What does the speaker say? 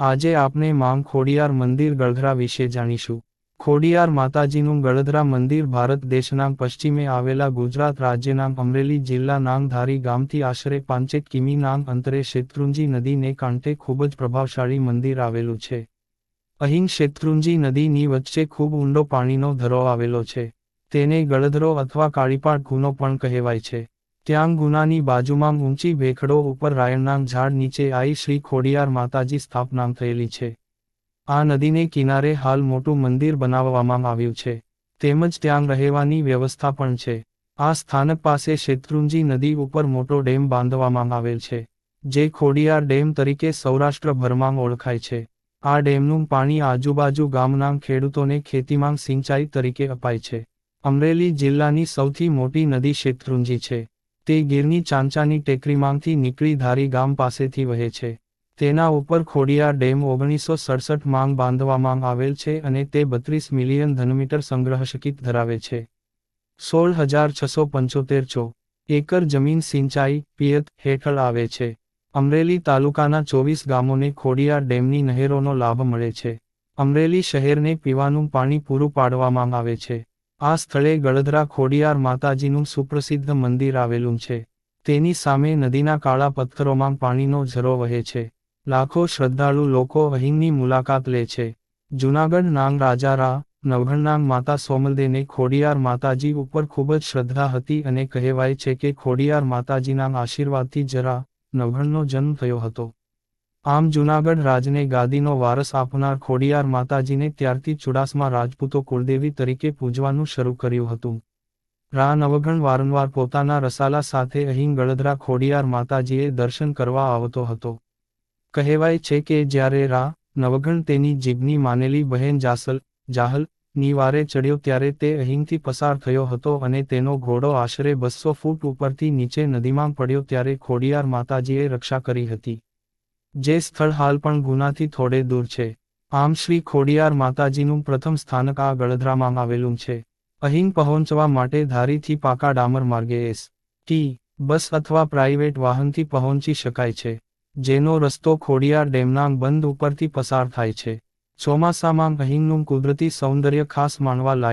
આજે આપને માંગ ખોડિયાર મંદિર ગળધરા વિશે જાણીશું. ખોડિયાર માતાજીનું ગળધરા મંદિર ભારત દેશના પશ્ચિમે આવેલા ગુજરાત રાજ્યના અમરેલી જિલ્લા નાંગધારી ગામથી આશરે પાંચેક નાંગ અંતરે શેત્રુંજી નદીને કાંઠે ખૂબ જ પ્રભાવશાળી મંદિર આવેલું છે. અહીં શેત્રુંજી નદીની વચ્ચે ખૂબ ઊંડો પાણીનો ધરો આવેલો છે. તેને ગળધરો અથવા કાળીપાટ ગુનો પણ કહેવાય છે. ત્યાં ગુનાની બાજુમાં ઊંચી ભેખડો ઉપર રાયણનાંગ ઝાડ નીચે આઈ શ્રી ખોડિયાર માતાજી સ્થાપના થયેલી છે. આ નદીને કિનારે હાલ મોટું મંદિર બનાવવામાં આવ્યું છે. તેમજ ત્યાં રહેવાની વ્યવસ્થા પણ છે. આ સ્થાનક પાસે શેત્રુંજી નદી ઉપર મોટો ડેમ બાંધવામાં આવેલ છે, જે ખોડિયાર ડેમ તરીકે સૌરાષ્ટ્રભરમાં ઓળખાય છે. આ ડેમનું પાણી આજુબાજુ ગામના ખેડૂતોને ખેતીમાં સિંચાઈ તરીકે અપાય છે. અમરેલી જિલ્લાની સૌથી મોટી નદી શેત્રુંજી છે. તે ગીરની ચાંચાની ટેકરીમાંથી નીકળી ધારી ગામ પાસેથી વહે છે. તેના ઉપર ખોડિયા ડેમ ઓગણીસો સડસઠ માંગ બાંધવામાં આવેલ છે અને તે બત્રીસ મિલિયન ધનમીટર સંગ્રહશકિત ધરાવે છે. સોળ હજાર છસો પંચોતેર ચો. એકર જમીન સિંચાઈ પિયત હેઠળ આવે છે. અમરેલી તાલુકાના ચોવીસ ગામોને ખોડિયા ડેમની નહેરોનો લાભ મળે છે. અમરેલી શહેરને પીવાનું પાણી પૂરું પાડવામાં આવે છે. આ સ્થળે ગળધરા ખોડિયાર માતાજીનું સુપ્રસિદ્ધ મંદિર આવેલું છે. તેની સામે નદીના કાળા પથ્થરોમાં પાણીનો ઝરો વહે છે. લાખો શ્રદ્ધાળુ લોકો અહીંની મુલાકાત લે છે. જૂનાગઢ નાંગ રાજા રા નવઘણનાંગ માતા સોમલદેને ખોડિયાર માતાજી ઉપર ખૂબ જ શ્રદ્ધા હતી અને કહેવાય છે કે ખોડિયાર માતાજીના આશીર્વાદથી જરા નવઘણનો જન્મ થયો હતો. આમ જૂનાગઢ રાજને ગાદીનો વારસ આપનાર ખોડિયાર માતાજીને ત્યારથી ચુડાસમા રાજપૂતો કુળદેવી તરીકે પૂજવાનું શરૂ કર્યું હતું. રા નવઘણ વારંવાર પોતાના રસાલા સાથે અહીં ગળધરા ખોડિયાર માતાજીએ દર્શન કરવા આવતો હતો. કહેવાય છે કે જ્યારે રા નવઘણ તેની જીભની માનેલી બહેન જાસલ, જાહલની વારે ચડ્યો ત્યારે તે અહીંથી પસાર થયો હતો અને તેનો ઘોડો આશરે બસો ફૂટ ઉપરથી નીચે નદીમાં પડ્યો ત્યારે ખોડિયાર માતાજીએ રક્ષા કરી હતી. જે સ્થળ હાલ પણ ગુનાથી થોડે દૂર છે. આમ શ્રી ખોડિયાર માતાજીનું પ્રથમ સ્થાનક આ ગળધરામાં આવેલું છે. અહીં પહોંચવા માટે ધારીથી પાકા ડામર માર્ગે એસ. ટી. બસ અથવા પ્રાઇવેટ વાહનથી પહોંચી શકાય છે. જેનો રસ્તો ખોડિયાર ડેમના બંધ ઉપરથી પસાર થાય છે. ચોમાસામાં અહીંનું કુદરતી સૌંદર્ય ખાસ માણવા લાયક